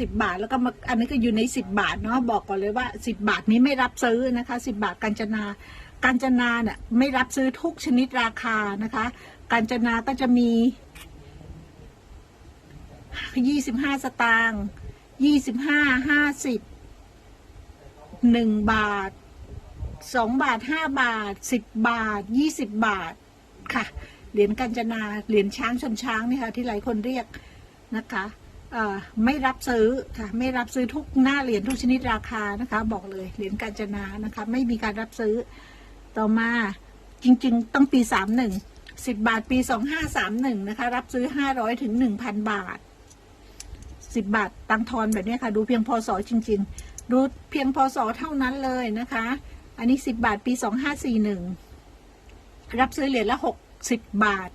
สิบบาท แล้วก็มาอันนี้ก็อยู่ในสิบบาทเนาะบอกก่อนเลยว่าสิบบาทนี้ไม่รับซื้อนะคะสิบบาทกัญจนากัญจนาเนี่ยไม่รับซื้อทุกชนิดราคานะคะกัญจนาก็จะมียี่สิบห้าสตางค์ยี่สิบห้าห้าสิบหนึ่งบาทสองบาทห้าบาทสิบบาทยี่สิบบาทค่ะ เหรียญกัญจนา เหรียญช้างชนช้างนี่ค่ะที่หลายคนเรียกนะคะ ไม่รับซื้อค่ะไม่รับซื้อทุกหน้าเหรียญทุกชนิดราคานะคะ บอกเลยเหรียญกัญจนานะคะ ไม่มีการรับซื้อต่อมาจริงๆ ต้องปีสามหนึ่งสิบบาทปีสองห้าสามหนึ่งนะคะ รับซื้อห้าร้อยถึงหนึ่งพันบาทสิบบาทตังทอนแบบนี้ค่ะ ดูเพียงพศจริง ๆ ดูเพียงพศเท่านั้นเลยนะคะ อันนี้สิบบาทปีสองห้าสี่หนึ่งรับซื้อเหรียญละหกสิบบาท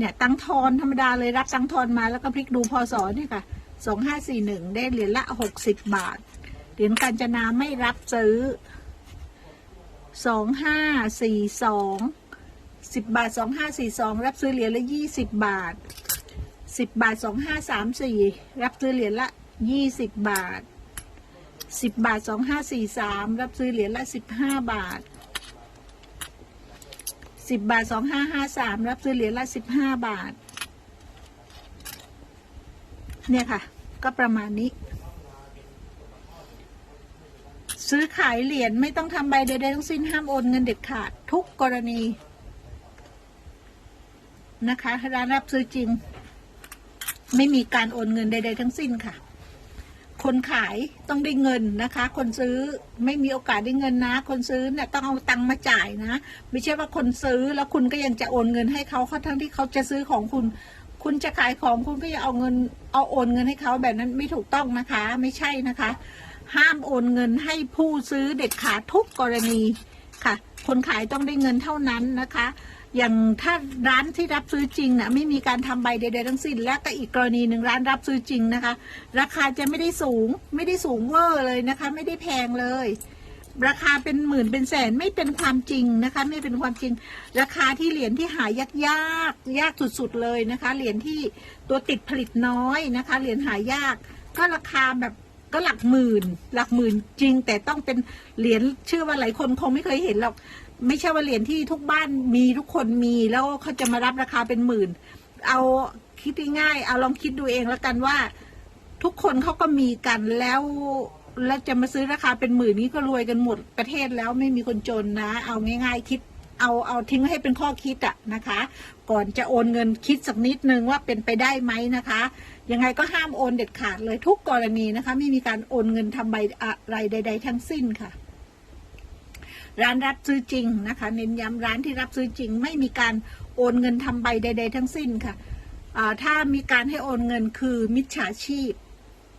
เนี่ยตังทอนธรรมดาเลยรับตังทอนมาแล้วก็พลิกดูพศเนี่ยค่ะสองห้าสี่หนึ่งได้เหรียญละหกสิบบาท เหรียญกาญจนาไม่รับซื้อสองห้าสี่สองสิบบาทสองห้าสี่สองรับซื้อเหรียญละยี่สิบบาทสิบบาทสองห้าสามสี่รับซื้อเหรียญละยี่สิบบาทสิบบาทสองห้าสี่สามรับซื้อเหรียญละสิบห้าบาท สิบบาทสองห้าห้าสามรับซื้อเหรียญละสิบห้าบาท เนี่ยค่ะ ก็ประมาณนี้ ซื้อขายเหรียญไม่ต้องทำใบใดๆทั้งสิ้นห้ามโอนเงินเด็ดขาดทุกกรณี นะคะร้านรับซื้อจริง ไม่มีการโอนเงินใดๆทั้งสิ้นค่ะ คนขายต้องได้เงินนะคะ คนซื้อไม่มีโอกาสได้เงินนะ คนซื้อเนี่ยต้องเอาตังค์มาจ่ายนะ ไม่ใช่ว่าคนซื้อแล้วคุณก็ยังจะโอนเงินให้เขาเขาทั้งที่เขาจะซื้อของคุณ คุณจะขายของคุณก็ยังเอาเงินเอาโอนเงินให้เขาแบบนั้นไม่ถูกต้องนะคะ ไม่ใช่นะคะ ห้ามโอนเงินให้ผู้ซื้อเด็ดขาดทุกกรณีค่ะ คนขายต้องได้เงินเท่านั้นนะคะ อย่างถ้าร้านที่รับซื้อจริงนะไม่มีการทำใบใดๆทั้งสิ้น และก็อีกกรณีหนึ่งร้านรับซื้อจริงนะคะ ราคาจะไม่ได้สูง ไม่ได้สูงเวอร์เลยนะคะ ไม่ได้แพงเลย ราคาเป็นหมื่นเป็นแสนไม่เป็นความจริงนะคะ ไม่เป็นความจริง ราคาที่เหรียญที่หายากยากยากสุดๆเลยนะคะ เหรียญที่ตัวติดผลิตน้อยนะคะ เหรียญหายาก ก็ราคาแบบก็หลักหมื่น หลักหมื่นจริง แต่ต้องเป็นเหรียญเชื่อว่าหลายคนคงไม่เคยเห็นหรอก ไม่ใช่ว่าเหรียญที่ทุกบ้านมีทุกคนมีแล้วเขาจะมารับราคาเป็นหมื่น เอาคิดง่ายๆเอาลองคิดดูเองแล้วกันว่า ทุกคนเขาก็มีกันแล้วแล้วจะมาซื้อราคาเป็นหมื่นนี้ก็รวยกันหมดประเทศแล้วไม่มีคนจนนะ เอาง่าย ๆ คิดเอาเอาทิ้งให้เป็นข้อคิดอะนะคะ ก่อนจะโอนเงินคิดสักนิดนึงว่าเป็นไปได้ไหมนะคะ ยังไงก็ห้ามโอนเด็ดขาดเลยทุกกรณีนะคะ ไม่มีการโอนเงินทำใบอะไรใด ๆ ทั้งสิ้นค่ะ ร้านรับซื้อจริงนะคะ เน้นย้ำร้านที่รับซื้อจริง ไม่มีการโอนเงินทำใบใด ๆ ทั้งสิ้นค่ะถ้ามีการให้โอนเงินคือมิจฉาชีพ